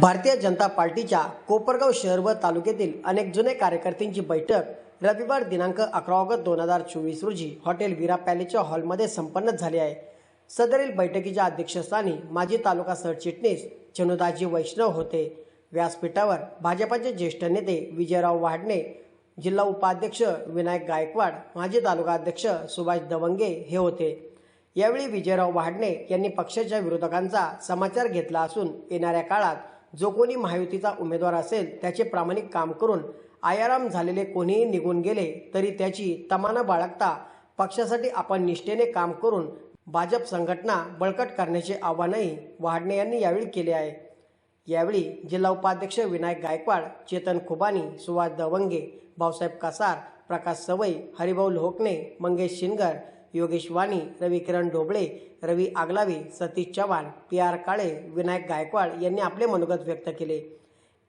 भारतीय जनता पार्टीच्या कोपरगाव शहर व तालुक्यातील अनेक जुने कार्यकर्त्यांची बैठक रविवार दिनांक अकरा ऑगस्ट दोन हजार चोवीस रोजी हॉटेल विरा पॅलेसच्या हॉलमध्ये संपन्न झाली आहे. सदरील बैठकीच्या अध्यक्षस्थानी माजी तालुका सरचिटणीस चनुदाजी वैष्णव होते. व्यासपीठावर भाजपाचे ज्येष्ठ नेते विजयराव वाडणे जिल्हा उपाध्यक्ष विनायक गायकवाड माजी तालुका अध्यक्ष सुभाष दवंगे हे होते. यावेळी विजयराव वाडणे यांनी पक्षाच्या विरोधकांचा समाचार घेतला असून येणाऱ्या काळात जो कोणी महायुतीचा उमेदवार असेल त्याचे प्रामाणिक काम करून आयाराम झालेले कोणीही निघून गेले तरी त्याची तमाना बाळगता पक्षासाठी आपण निष्ठेने काम करून भाजप संघटना बळकट करण्याचे आवाहनही वाडणे यांनी यावेळी केले आहे. यावेळी जिल्हा उपाध्यक्ष विनायक गायकवाड चेतन खुबानी सुभाष दवंगे भाऊसाहेब कासार प्रकाश सवई हरिभाऊ लोहकणे मंगेश शिनगर योगेश वाणी रवी किरण ढोबळे रवी आगलावी सतीश चव्हाण पी आर काळे विनायक गायकवाड यांनी आपले मनोगत व्यक्त केले.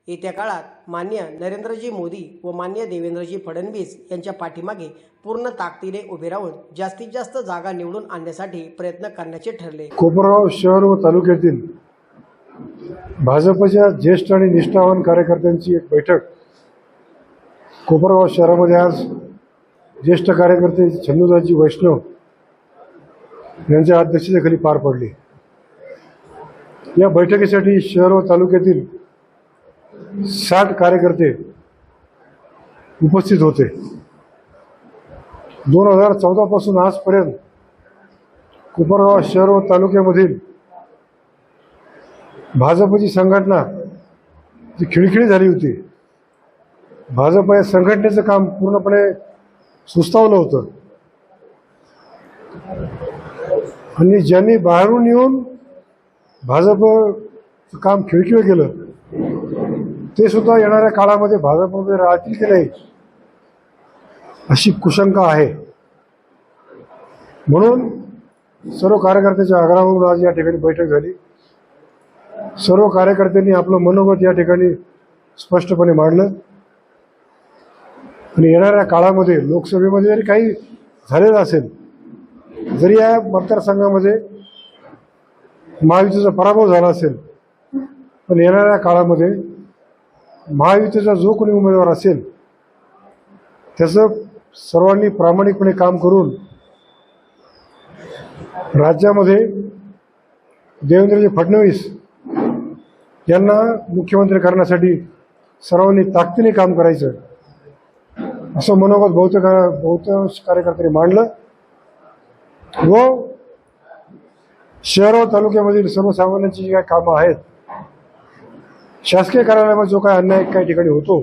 येत्या काळात मान्य नरेंद्रजी मोदी व मान्य देवेंद्रजी फडणवीस यांच्या पाठीमागे पूर्ण ताकदीने उभे राहून जास्तीत जास्त जागा निवडून आणण्यासाठी प्रयत्न करण्याचे ठरले. कोपरगाव शहर व तालुक्यातील भाजपच्या ज्येष्ठ आणि निष्ठावान कार्यकर्त्यांची एक बैठक कोपरगाव शहरामध्ये आज ज्येष्ठ कार्यकर्ते छंदूदाजी वैष्णव यांच्या अध्यक्षतेखाली पार पडली. या बैठकीसाठी शहर व तालुक्यातील साठ कार्यकर्ते उपस्थित होते. दोन हजार चौदापासून आजपर्यंत कोपरगाव शहर व तालुक्यामधील भाजपची संघटना जी खिळखिळी झाली होती. भाजप या संघटनेचं काम पूर्णपणे सुस्तावलं होतं. आणि ज्यांनी बाहेरून येऊन भाजपचं काम खिळखिळ केलं ते सुद्धा येणाऱ्या काळामध्ये भाजपमध्ये राहतील की नाही अशी कुशंका आहे. म्हणून सर्व कार्यकर्त्याच्या आग्रहावरून आज या ठिकाणी बैठक झाली. सर्व कार्यकर्त्यांनी आपलं मनोगत या ठिकाणी स्पष्टपणे मांडलं. आणि येणाऱ्या काळामध्ये लोकसभेमध्ये जरी काही झालेलं असेल जरी या मतदारसंघामध्ये महायुतीचा पराभव झाला असेल पण येणाऱ्या काळामध्ये महायुतीचा जो कोणी उमेदवार असेल त्याचं सर्वांनी प्रामाणिकपणे काम करून राज्यामध्ये देवेंद्रजी फडणवीस यांना मुख्यमंत्री करण्यासाठी सर्वांनी ताकदीने काम करायचं. असं मनोगत बहुतेक बहुतांश कार्यकर्त्यांनी मांडलं. व शहर व तालुक्यामधील सर्वसामान्यांची जी काही कामं आहेत शासकीय कार्यालयामध्ये जो काही अन्याय काही ठिकाणी होतो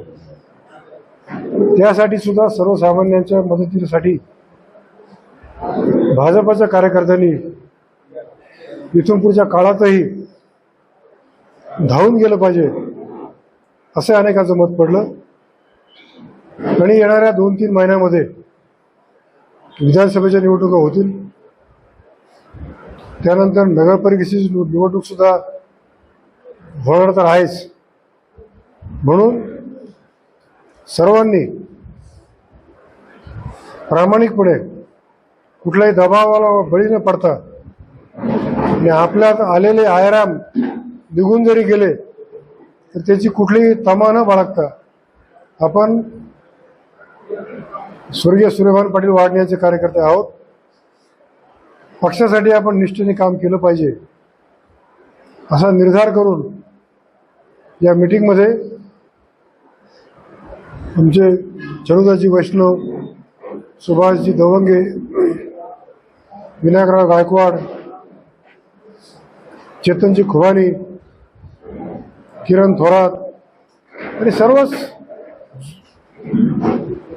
त्यासाठी सुद्धा सर्वसामान्यांच्या मदतीसाठी भाजपच्या कार्यकर्त्यांनी इथून पुढच्या काळातही धावून गेलं पाहिजे असं अनेकांचं मत पडलं. आणि येणाऱ्या दोन तीन महिन्यामध्ये विधानसभेच्या निवडणुका होतील. त्यानंतर नगरपालिकेची निवडणूक सुद्धा होणार तर आहेच. म्हणून सर्वांनी प्रामाणिकपणे कुठल्याही दबावाला बळी न पडता आणि आपल्यात आलेले आयराम निघून जरी गेले तर त्याची कुठलीही तमा न बाळगता आपण स्वर्गीय सूर्यभान पाटील वाढण्याचे कार्यकर्ते आहोत. पक्षासाठी आपण निष्ठेने काम केलं पाहिजे. असा निर्धार करून या मिटिंगमध्ये आमचे चरुदाजी वैष्णव सुभाषजी दवंगे विनायकराव गायकवाड चेतनजी खुवानी किरण थोरात आणि सर्वच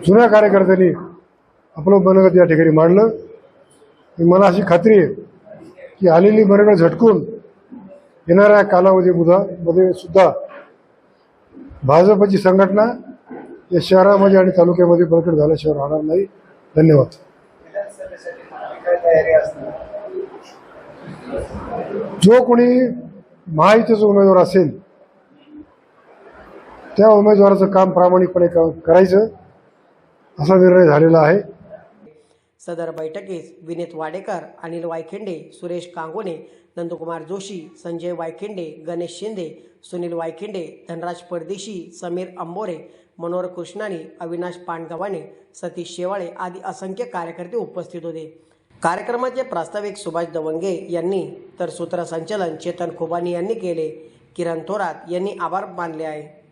जुन्या कार्यकर्त्यांनी आपलं मनगत या ठिकाणी मांडलं. मला अशी खात्री आहे की आलेली मनोगत झटकून येणाऱ्या कालावधी मध्ये सुद्धा भाजपची संघटना या शहरामध्ये आणि तालुक्यामध्ये प्रकट झाल्याशिवाय राहणार नाही. धन्यवाद. जो कोणी महायुतीचा उमेदवार असेल त्या उमेदवाराचं काम प्रामाणिकपणे क- करायचं. असा निर्णय झालेला आहे. सदर बैठकीस विनीत वाडेकर अनिल वायखिंडे सुरेश कांगोने नंदकुमार जोशी संजय वायखेंडे गणेश शिंदे सुनील वायखेंडे धनराज परदेशी समीर अंबोरे मनोहर कृष्णानी अविनाश पांडगवाने सतीश शेवाळे आदी असंख्य कार्यकर्ते उपस्थित होते. कार्यक्रमाचे प्रास्ताविक सुभाष दवंगे यांनी तर सूत्रसंचालन चेतन खोबानी यांनी केले. किरण थोरात यांनी आभार मानले आहे